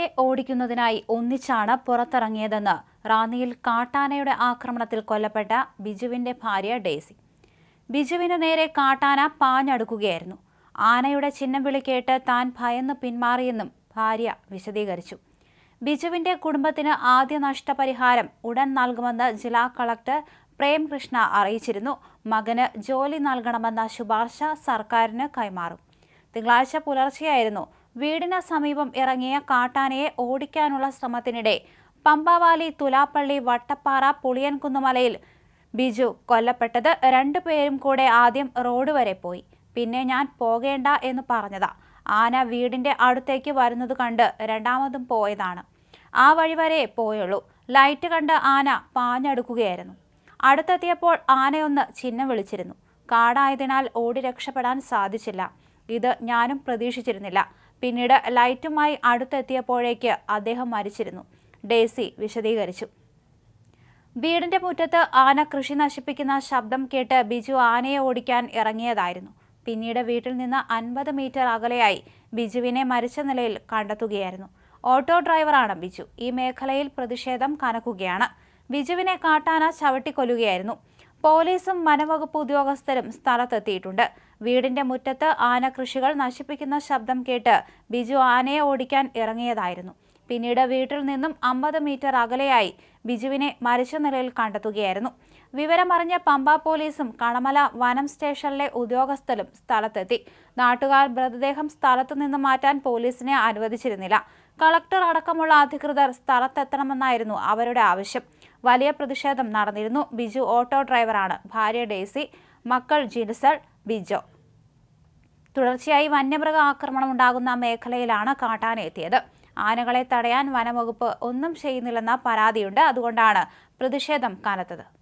കാട്ടാനയെ ഓടിക്കുന്നതിനായി ഒന്നിച്ചാണ് പുറത്തിറങ്ങിയതെന്ന് റാന്നിയിൽ കാട്ടാനയുടെ ആക്രമണത്തിൽ കൊല്ലപ്പെട്ട ബിജുവിന്റെ ഭാര്യ ഡേസി. ബിജുവിന് നേരെ കാട്ടാന പാഞ്ഞടുക്കുകയായിരുന്നു. ആനയുടെ ചിഹ്നം വിളിക്കേട്ട് താൻ ഭയന്ന് പിന്മാറിയെന്നും ഭാര്യ വിശദീകരിച്ചു. ബിജുവിന്റെ കുടുംബത്തിന് ആദ്യ നഷ്ടപരിഹാരം ഉടൻ നൽകുമെന്ന് ജില്ലാ കളക്ടർ പ്രേംകൃഷ്ണ അറിയിച്ചിരുന്നു. മകന് ജോലി നൽകണമെന്ന ശുപാർശ സർക്കാരിന് കൈമാറും. തിങ്കളാഴ്ച പുലർച്ചെയായിരുന്നു വീടിന് സമീപം ഇറങ്ങിയ കാട്ടാനയെ ഓടിക്കാനുള്ള ശ്രമത്തിനിടെ പമ്പാവാലി തുലാപ്പള്ളി വട്ടപ്പാറ പുളിയൻകുന്നുമലയിൽ ബിജു കൊല്ലപ്പെട്ടത് രണ്ടുപേരും കൂടെ ആദ്യം റോഡ് വരെ പോയി. പിന്നെ ഞാൻ പോകേണ്ട എന്ന് പറഞ്ഞതാ. ആന വീടിന്റെ അടുത്തേക്ക് വരുന്നത് കണ്ട് രണ്ടാമതും പോയതാണ്. ആ വഴി വരെ പോയുള്ളൂ. ലൈറ്റ് കണ്ട് ആന പാഞ്ഞടുക്കുകയായിരുന്നു. അടുത്തെത്തിയപ്പോൾ ആനയൊന്ന് ചിഹ്നം വിളിച്ചിരുന്നു. കാടായതിനാൽ ഓടി രക്ഷപ്പെടാൻ സാധിച്ചില്ല. ഇത് ഞാനും പ്രതീക്ഷിച്ചിരുന്നില്ല. പിന്നീട് ലൈറ്റുമായി അടുത്തെത്തിയപ്പോഴേക്ക് അദ്ദേഹം മരിച്ചിരുന്നു. ഡേസി വിശദീകരിച്ചു. വീടിന്റെ മുറ്റത്ത് ആന കൃഷി നശിപ്പിക്കുന്ന ശബ്ദം കേട്ട് ബിജു ആനയെ ഓടിക്കാൻ ഇറങ്ങിയതായിരുന്നു. പിന്നീട് വീട്ടിൽ നിന്ന് അൻപത് മീറ്റർ അകലെയായി ബിജുവിനെ മരിച്ച നിലയിൽ കണ്ടെത്തുകയായിരുന്നു. ഓട്ടോ ഡ്രൈവറാണ് ബിജു. ഈ മേഖലയിൽ പ്രതിഷേധം കനക്കുകയാണ്. ബിജുവിനെ കാട്ടാന ചവിട്ടിക്കൊല്ലുകയായിരുന്നു. പോലീസും വനവകുപ്പ് ഉദ്യോഗസ്ഥരും സ്ഥലത്തെത്തിയിട്ടുണ്ട്. വീടിന്റെ മുറ്റത്ത് ആന കൃഷികൾ നശിപ്പിക്കുന്ന ശബ്ദം കേട്ട് ബിജു ആനയെ ഓടിക്കാൻ ഇറങ്ങിയതായിരുന്നു. പിന്നീട് വീട്ടിൽ നിന്നും അമ്പത് മീറ്റർ അകലെയായി ബിജുവിനെ മരിച്ച നിലയിൽ കണ്ടെത്തുകയായിരുന്നു. വിവരമറിഞ്ഞ പമ്പ പോലീസും കണമല വനം സ്റ്റേഷനിലെ ഉദ്യോഗസ്ഥരും സ്ഥലത്തെത്തി. നാട്ടുകാർ മൃതദേഹം സ്ഥലത്തു നിന്ന് മാറ്റാൻ പോലീസിനെ അനുവദിച്ചിരുന്നില്ല. കളക്ടർ അടക്കമുള്ള അധികൃതർ സ്ഥലത്തെത്തണമെന്നായിരുന്നു അവരുടെ ആവശ്യം. വലിയ പ്രതിഷേധം നടന്നിരുന്നു. ബിജു ഓട്ടോ ഡ്രൈവറാണ്. ഭാര്യ ഡേസി മക്കൾ ജിൻസൾ ബിജോ. തുടർച്ചയായി വന്യമൃഗ ആക്രമണം ഉണ്ടാകുന്ന മേഖലയിലാണ് കാട്ടാനെത്തിയത് ആനകളെ തടയാൻ വനംവകുപ്പ് ഒന്നും ചെയ്യുന്നില്ലെന്ന പരാതിയുണ്ട്. അതുകൊണ്ടാണ് പ്രതിഷേധം കനത്തത്.